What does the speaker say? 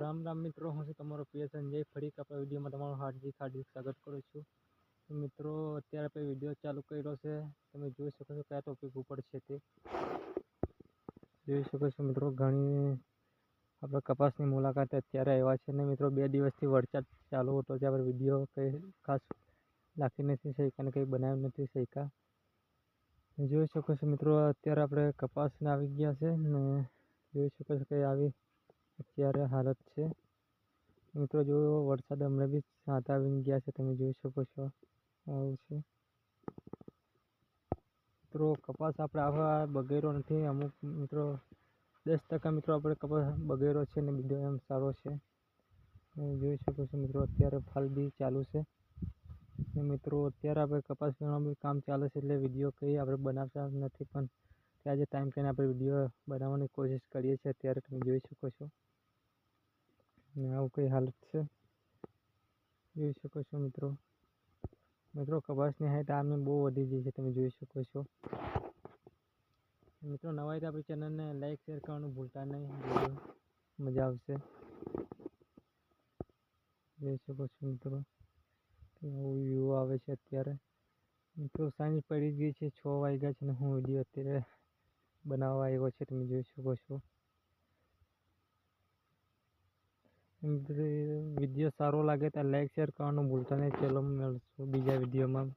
રામ રામ મિત્રો, હું છું તમારો પ્રિય સંજય. ફરી આપણા વિડીયોમાં તમારું હાર્દિક હાર્દિક સ્વાગત કરું છું. મિત્રો, અત્યારે આપણે વીડિયો ચાલુ કર્યો છે. તમે જોઈ શકો છો કયા ટોપિક ઉપર છે તે. જોઈ શકો છો મિત્રો, ઘણી આપણે કપાસની મુલાકાતે અત્યારે આવ્યા છે ને મિત્રો, બે દિવસથી વરસાદ ચાલુ હતો, જે આપણે વીડિયો કંઈ ખાસ લાખી નથી શક્યા અને કંઈ બનાવી નથી શક્યા જોઈ શકો છો મિત્રો, અત્યારે આપણે કપાસને આવી ગયા છે ને, જોઈ શકો છો કે આવી અત્યારે હાલત છે. મિત્રો, જો વરસાદ હમણાં બી સાત આવીને ગયા છે, તમે જોઈ શકો છો આવું છે. મિત્રો, કપાસ આપણે આવા બગેરો નથી, અમુક મિત્રો, દસ ટકા મિત્રો આપણે કપાસ બગેરો છે ને બીજો એમ સારો છે. જોઈ શકો છો મિત્રો, અત્યારે ફાલ બી ચાલુ છે. મિત્રો, અત્યારે આપણે કપાસ વીણવાનું બી કામ ચાલે છે એટલે વીડિયો કંઈ આપણે બનાવતા નથી, પણ આજે ટાઈમ કરીને આપણે વીડિયો બનાવવાની કોશિશ કરીએ છીએ, અત્યારે તમે જોઈ શકો છો. ને આવું કઈ હાલત છે. જોઈ શકો છો મિત્રો. મિત્રો કપાસની હાઈટ આમે બહુ વધી ગઈ છે, તમે જોઈ શકો છો. મિત્રો નવા હોય તો આપણી ચેનલને લાઈક શેર કરવાનું ભૂલતા નહીં. મજા આવશે. જોઈ શકો છો મિત્રો. એવું વ્યૂ આવે છે અત્યારે. મિત્રો સાંજ પડી ગઈ છે, છ વાગ્યા છે ને હું વીડિયો અત્યારે બનાવવા આવ્યો છે, તમે જોઈ શકો છો. વીડિયો સારો લાગે તો લાઈક શેર કરવાનું ભૂલતા નહીં. ચલો, મળશું બીજા વિડીયોમાં